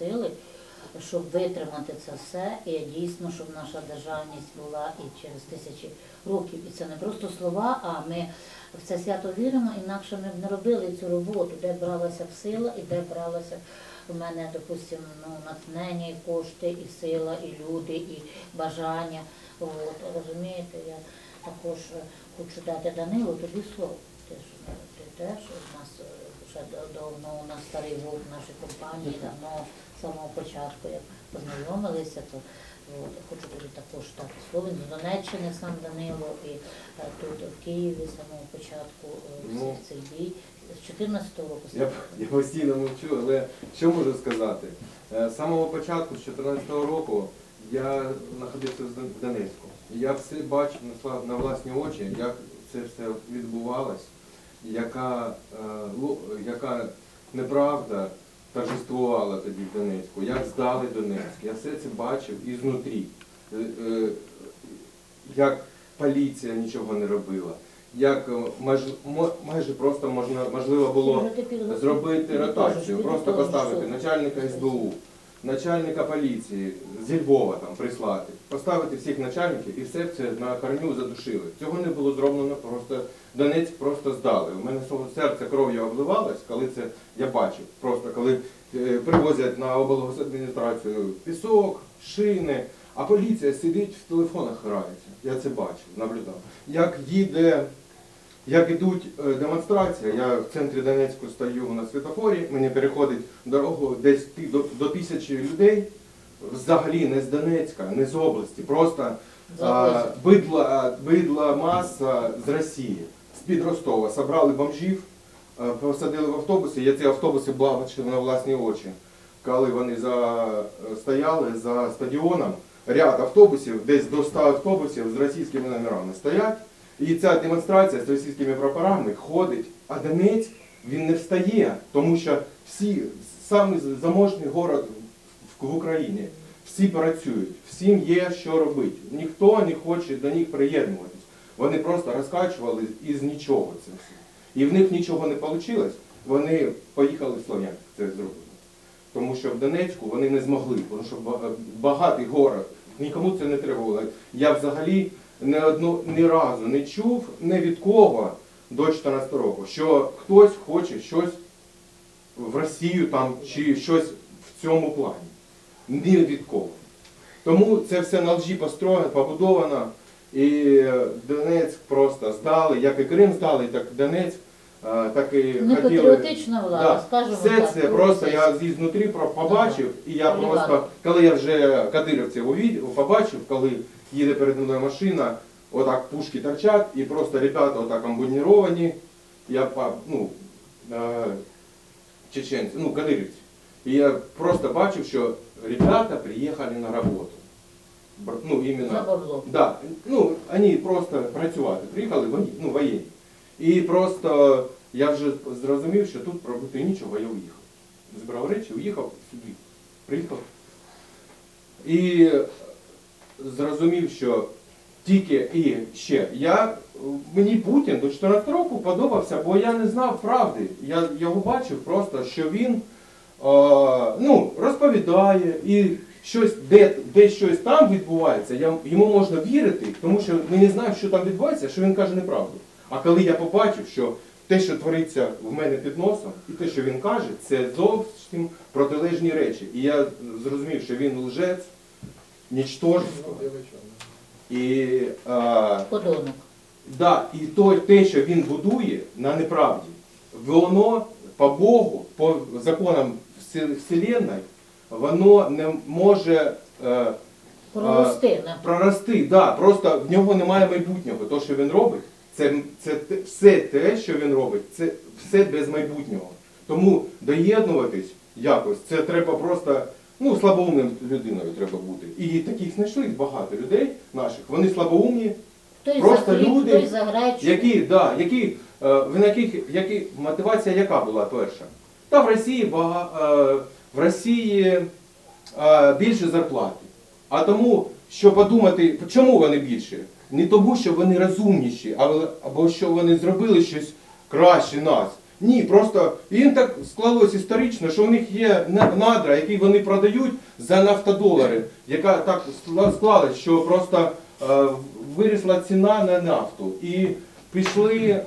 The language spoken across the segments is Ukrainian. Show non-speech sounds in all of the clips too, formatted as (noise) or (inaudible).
сили, щоб витримати це все, і дійсно, щоб наша державність була і через тисячі років. І це не просто слова, а ми в це свято віримо, інакше ми б не робили цю роботу, де бралася б сила і де бралася у мене, допустимо, ну, натхнення, і кошти, і сила, і люди, і бажання. От, розумієте, я також е, хочу дати Данилу тобі слово. Ти е, ти теж у нас е, вже давно у нас старий вовк в нашій компанії, давно з самого початку, як познайомилися, то от, хочу тобі також дати слово. З Донеччини сам Данило і е, тут в Києві з самого початку е, Ну. всіх цих дій. З 14 року. Я, (laughs) я постійно мовчу, але що можу сказати? Е, З самого початку, з 2014 року, я знаходився в Дон- в Донецьку. Я все бачив на сла- на власні очі, як це все відбувалось, яка, е, яка неправда торжествувала тоді в Донецьку, як здали Донецьк. Я все це бачив ізнутрі. Е, е, Як поліція нічого не робила, як майже просто можна, можливо було підготуй- зробити ротацію, просто поставити начальника СБУ, начальника поліції зі Львова там прислати, поставити всіх начальників і все це на корню задушили. Цього не було зроблено, просто Донецьк просто здали. У мене серце кров'ю обливалось, коли це я бачив. Просто коли е, привозять на облгосадміністрацію пісок, шини, а поліція сидить в телефонах грається. Я це бачив, наблюдав. Як їде як ідуть е, демонстрація, я в центрі Донецьку стою на світофорі, мені переходить дорогу десь до, до тисячі людей, взагалі не з Донецька, не з області, просто а, бидла, бидла маса з Росії, з-під Ростова. Собрали бомжів, посадили в автобуси, я ці автобуси бачив на власні очі. Коли вони за, стояли за стадіоном, ряд автобусів, десь до 100 автобусів з російськими номерами стоять. І ця демонстрація з російськими прапорами ходить, а Донецьк він не встає, тому що всі самий заможний город в Україні, всі працюють, всім є що робити. Ніхто не хоче до них приєднуватись. Вони просто розкачували із нічого це все. І в них нічого не вийшло, вони поїхали в Слов'янськ це зробили. Тому що в Донецьку вони не змогли, тому що багатий город, нікому це не треба було. Я взагалі не одно, ні разу не чув не від кого до 14 року, що хтось хоче щось в Росію там чи щось в цьому плані. Ні від кого. Тому це все на лжі построєно, побудовано. І Донецьк просто здали, як і Крим здали, так і Донецьк, так і Не хотіли- патріотична влада, Да. скажімо Все так. це просто я зізнутрі про- побачив, і я просто, коли я вже кадирівців побачив, коли їде перед мною машина, отак пушки торчать, і просто ребята отак амбуніровані, я ну, е, чеченці, ну, кадирівці. І я просто бачив, що ребята приїхали на роботу. Ну, За іменно. Да, ну, вони просто працювати приїхали, ну, воєнні. І просто я вже зрозумів, що тут робити нічого, я уїхав. Збирав речі, уїхав сюди. Приїхав. І зрозумів, що тільки і ще я, мені Путін до 14 року подобався, бо я не знав правди. Я його бачив просто, що він е, ну, розповідає і щось, де, де щось там відбувається, я, йому можна вірити, тому що ми не знаємо, що там відбувається, що він каже неправду. А коли я побачив, що те, що твориться в мене під носом, і те, що він каже, це зовсім протилежні речі. І я зрозумів, що він лжець, нічтожество. І, е, Подонок. Да, і то, те, що він будує на неправді, воно по Богу, по законам Вселенної, воно не може е, Прорости. на- прорости. Да, просто в нього немає майбутнього. То, що він робить, це, це те- все те, що він робить, це все без майбутнього. Тому доєднуватись якось, це треба просто, ну, слабоумним людиною треба бути. І таких знайшли багато людей наших. Вони слабоумні, Хтось Просто за хліб, люди, хтось які, да, які, е, в яких, які, мотивація яка була перша? Та в Росії, бага, е, в Росії е, більше зарплати. А тому, що подумати, чому вони більше? Не тому, що вони розумніші, але- або що вони зробили щось краще нас. Ні, просто їм так склалось історично, що у них є надра, які вони продають за нафтодолари, яка так скла- склалась, що просто е, вирісла ціна на нафту. І пішли е,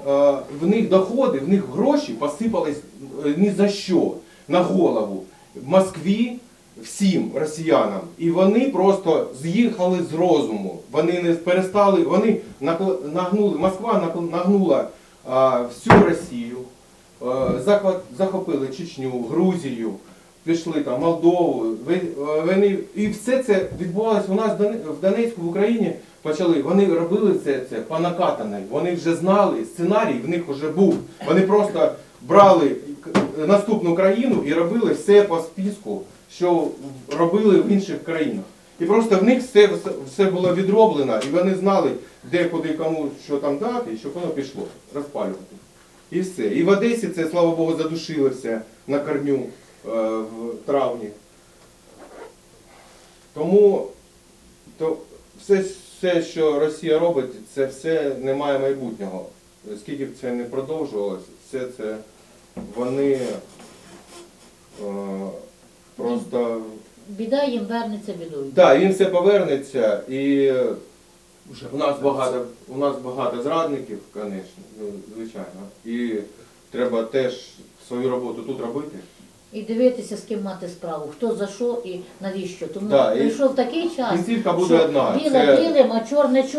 в них доходи, в них гроші посипались е, ні за що на голову. В Москві всім росіянам. І вони просто з'їхали з розуму. Вони не перестали, вони нагнули, Москва нагнула а, всю Росію, е, захопили Чечню, Грузію, пішли там Молдову. Е, Вони, і все це відбувалося у нас в Донецьку, в Україні. Почали, вони робили це, це по накатаній. Вони вже знали, сценарій в них вже був. Вони просто брали наступну країну і робили все по списку, що робили в інших країнах. І просто в них все, все, було відроблено, і вони знали, де, куди, кому, що там дати, і щоб воно пішло розпалювати. І все. І в Одесі це, слава Богу, задушилося на корню е, в травні. Тому то все, все, що Росія робить, це все не має майбутнього. Скільки б це не продовжувалося, все це вони е, просто. Біда їм вернеться бідою. Так, він все повернеться і у нас багато, у нас багато зрадників, звісно, ну, звичайно. І треба теж свою роботу тут робити. І дивитися, з ким мати справу, хто за що і навіщо. Тому Да, і прийшов такий час, Кінцівка буде що одна. біле Це- білим, а чорне чорним.